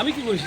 আমি কি করেছি?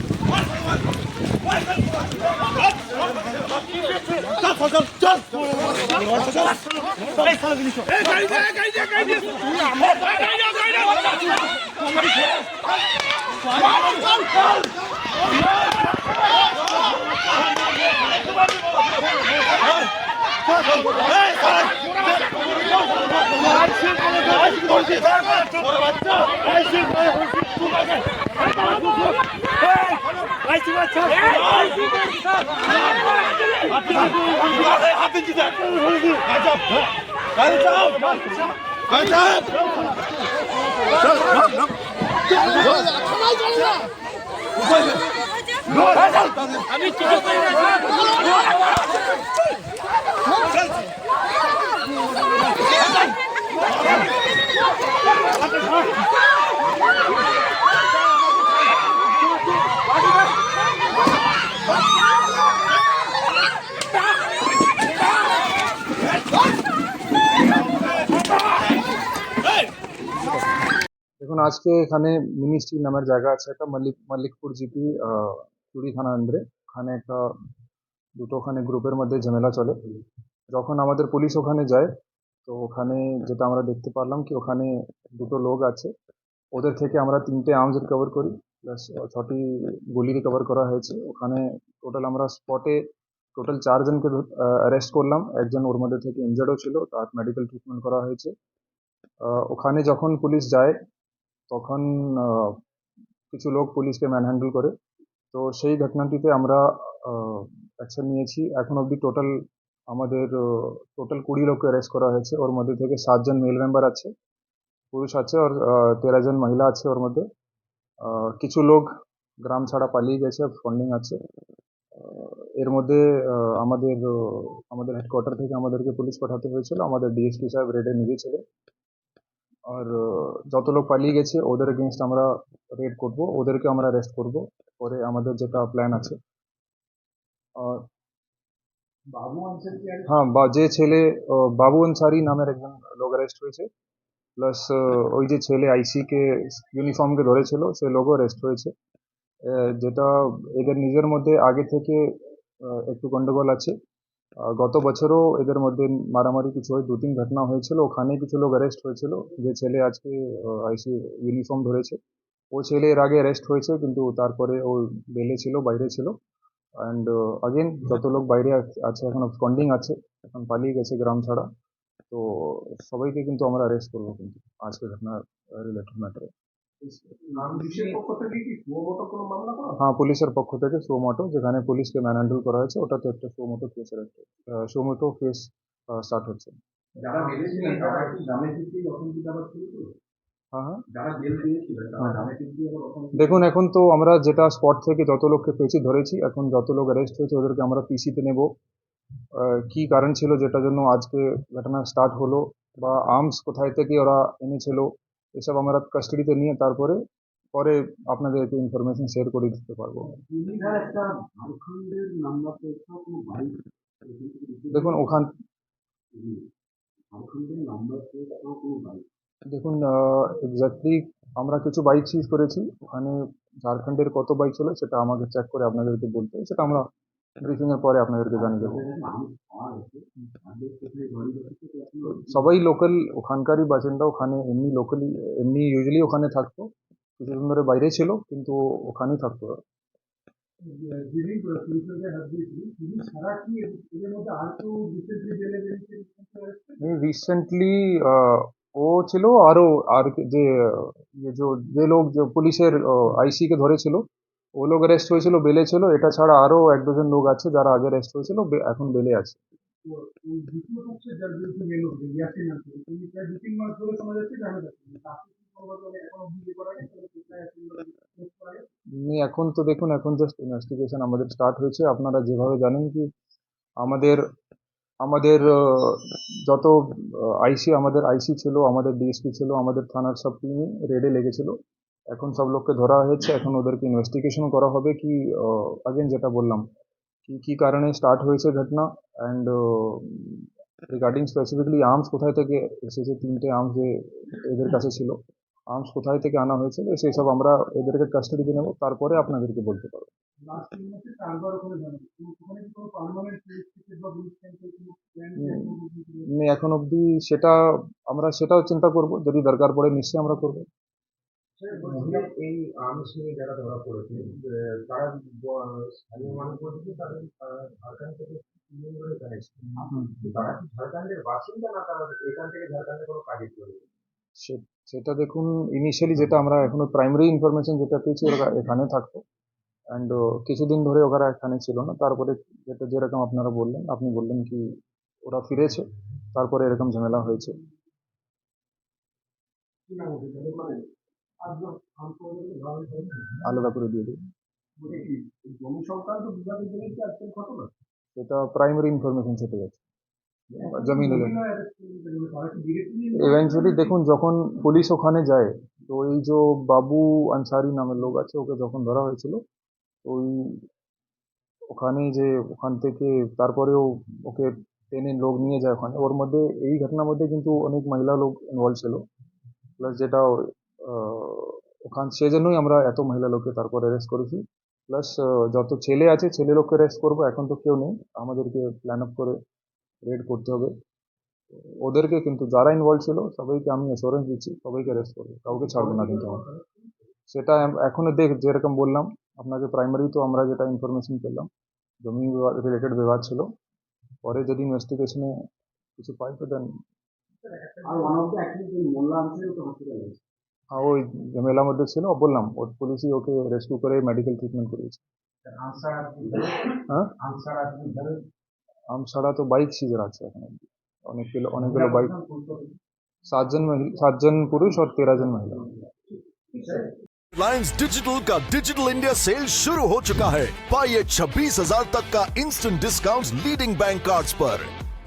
Hey, আমি কিছু করি না দেখুন, আজকে এখানে মিনিস্ট্রি নামের জায়গা আছে, একটা মল্লিক মল্লিকপুর জিপি চুরি থানা আন্ডারে ওখানে একটা দুটো ওখানে গ্রুপের মধ্যে ঝামেলা চলে। যখন আমাদের পুলিশ ওখানে যায় তো ওখানে যেটা আমরা দেখতে পারলাম কি ওখানে দুটো লোক আছে। ওদের থেকে আমরা তিনটে আর্মস রিকভার করি। প্লাস ছটি গুলি রিকভার করা হয়েছে। ওখানে টোটাল আমরা স্পটে টোটাল চারজনকে অ্যারেস্ট করলাম। একজন ওর মধ্যে থেকে ইনজার্ডও ছিল। তার মেডিকেল ট্রিটমেন্ট করা হয়েছে। ওখানে যখন পুলিশ যায়, তখন কিছু লোক পুলিশকে ম্যানহ্যান্ডেল করে। তো সেই ঘটনাটিতে আমরা অ্যাকশন নিয়েছি। এখন অবধি টোটাল আমাদের টোটাল কুড়ি লোককে অ্যারেস্ট করা হয়েছে। ওর মধ্যে থেকে সাতজন মেল মেম্বার আছে, পুরুষ আছে ওর তেরো জন মহিলা আছে ওর মধ্যে। কিছু লোক গ্রাম ছাড়া পালিয়ে গেছে ফন্ডিং আছে। এর মধ্যে আমাদের আমাদের হেডকোয়ার্টার থেকে আমাদেরকে পুলিশ পাঠাতে হয়েছিল। আমাদের ডিএসপি সাহেব রেডে নিজে আর যত লোক পালিয়ে গেছে, ওদের এগেনস্ট আমরা রেড করব, ওদেরকে আমরা অ্যারেস্ট করব। পরে আমাদের যেটা প্ল্যান আছে। আর হ্যাঁ বা যে ছেলে বাবু আনসারি নামের একজন লোক অ্যারেস্ট হয়েছে। প্লাস ওই যে ছেলে আইসি কে ইউনিফর্মকে ধরেছিল, সে লোকও অ্যারেস্ট হয়েছে। যেটা এদের নিজের মধ্যে আগে থেকে একটু গন্ডগোল আছে। গত বছরও এদের মধ্যে মারামারি কিছু হয় দু তিন ঘটনা হয়েছিল, ওখানে কিছু লোক অ্যারেস্ট হয়েছিল। যে ছেলে আজকে আইসি ইউনিফর্ম ধরেছে, ও ছেলে এর আগে অ্যারেস্ট হয়েছে, কিন্তু তারপরে ও বেলে ছিল, বাইরে ছিল। অ্যান্ড আগেন যত লোক বাইরে আছ- আছে এখন স্পন্ডিং আছে এখন পালিয়ে গেছে গ্রাম ছাড়া তো সবাইকে কিন্তু আমরা অ্যারেস্ট করব কিন্তু। আজকে ঘটনা রিলেটেড ম্যাটারে হ্যাঁ পুলিশের পক্ষ থেকে সুমোটো যেখানে পুলিশকে ম্যানহ্যান্ডেল করা হয়েছে ওটাতে একটা সুমোটো কেসের একটা সুমোটো কেস স্টার্ট হচ্ছে। যারা বেরিয়েছিলেন তারা কি গ্রামে ফিরতেই অসংখ্য আবার দেখুন এখন তো আমরা যেটা স্পট থেকে যত লোককে পেয়েছি ধরেছি এখন যত লোক অ্যারেস্ট হয়েছে ওদেরকে আমরা পিসিতে নেব। কি কারণ ছিল যেটার জন্য আজকে ঘটনা স্টার্ট হলো বা আর্মস কোথায় থেকে ওরা এনেছিল এসব আমরা কাস্টাডিতে নিয়ে তারপরে পরে আপনাদেরকে ইনফরমেশন শেয়ার করে দিতে পারব। দেখুন ওখান দেখুন এক্স্যাক্টলি আমরা কিছু বাইক সিজ করেছি। ওখানে ঝাড়খণ্ডের কত বাইক ছিল সেটা আমাকে চেক করে আপনাদেরকে বলতে হবে। সেটা আমরা ব্রিফিং এর পরে আপনাদেরকে জানিয়ে দেবো। সবাই লোকাল ওখানকারই বাসিন্দা, ওখানে এমনি লোকালি এমনি ইউজুয়ালি ওখানে থাকতো। কিছুদিন ধরে বাইরে ছিল, কিন্তু ওখানেই থাকতো। রিসেন্টলি রিসেন্টলি ও ছিল আরও, আর যে ইয়ে যে যে লোক, যে পুলিশের আইসি কে ধরেছিল, ও লোক অ্যারেস্ট হয়েছিল, বেলে ছিল, এটা ছাড়া আরও এক দুজন লোক আছে যারা আগে অ্যারেস্ট হয়েছিল এখন বেলে আছে। এখন তো দেখুন, এখন জাস্ট ইনভেস্টিগেশন আমাদের স্টার্ট হয়েছে, আপনারা যেভাবে জানেন কি, আমাদের আমাদের যত আইসি আমাদের আইসি ছিল, আমাদের ডিএসপি ছিল, আমাদের থানার সব টিমই রেডে লেগেছিল। এখন সব লোককে ধরা হয়েছে, এখন ওদেরকে ইনভেস্টিগেশন করা হবে কি আগেন যেটা বললাম, কি কি কারণে স্টার্ট হয়েছে ঘটনা অ্যান্ড রিগার্ডিং স্পেসিফিকলি আর্মস কোথায় থেকে এসেছে, তিনটে আর্মস যে এদের কাছে ছিল আর্মস কোথায় থেকে আনা হয়েছিল সেসব আমরা এদেরকে কাস্টাডিতে নেব, তারপরে আপনাদেরকে বলতে পারব। মানে এখন অবধি সেটা আমরা সেটাও চিন্তা করব যদি দরকার পড়ে নিশ্চয়ই আমরা করব। এই আর্মস যারা ধরা পড়েছে তারা স্থানীয় মানুষ বলছে তাদের ঝাড়খণ্ড থেকে তিনজন ধরে এখানে এসেছে। তারা কি ঝাড়খণ্ডের বাসিন্দা না তারা এখান থেকে ঝাড়খণ্ডে কোনো কাজে চলেছে সেটা দেখুন ইনিশিয়ালি যেটা আমরা এখনও প্রাইমারি ইনফরমেশন যেটা পেয়েছি ওরা এখানে থাকতো। অ্যান্ড কিছুদিন ধরে ওরা এখানে ছিল না। তারপরে যেটা যেরকম আপনারা বললেন, আপনি বললেন কি ওরা ফিরেছে, তারপরে এরকম ঝামেলা হয়েছে। আলাদা করে দিয়ে দিই। জমি সেটা প্রাইমারি ইনফরমেশন সেটা ডিরেক্টলি ইভেন্চুয়ালি দেখুন, যখন পুলিশ ওখানে যায়, তো এই যে বাবু আনসারি নামের লোক আছে, ওকে যখন ধরা হয়েছিল ওই ওখানে যে ওখান থেকে তারপরেও ওকে টেনে লোক নিয়ে যায় ওখানে। ওর মধ্যে, এই ঘটনার মধ্যে কিন্তু অনেক মহিলা লোক ইনভলভ ছিল। প্লাস যেটা ওখান, সেজন্যই আমরা এত মহিলা লোককে তারপরে অ্যারেস্ট করেছি। প্লাস যত ছেলে আছে, ছেলে লোককে অ্যারেস্ট করব, এখন তো কেউ নেই। আমাদেরকে প্ল্যান আপ করে রেড করতে হবে। ওদেরকে কিন্তু যারা ইনভলভ ছিল, সবাইকে আমি অ্যাসুরেন্স দিচ্ছি, সবাইকে অ্যারেস্ট করব। কাউকে ছাড়বো না কিন্তু আমরা সেটা এম- এখনও দেখ যেরকম বললাম আপনাকে প্রাইমারি তো আমরা যেটা ইনফরমেশন পেলাম জমি রিলেটেড বিবাদ ছিল। পরে যদি ইনভেস্টিগেশনে কিছু পাই তো দেন হ্যাঁ ওই ঝামেলার মধ্যে ছিল বললাম ওর পুলিশই ওকে রেস্কিউ করে মেডিকেল ট্রিটমেন্ট করিয়েছে। হ্যাঁ? আনসার ছাড়া তো বাইক সিজার আছে এখন অনেকগুলো অনেকগুলো বাইক সাতজন মহিলা সাতজন পুরুষ আর তেরো জন মহিলা। रिलायंस डिजिटल का डिजिटल इंडिया सेल शुरू हो चुका है। पाइए छब्बीस हज़ार तक का instant discount leading bank cards पर।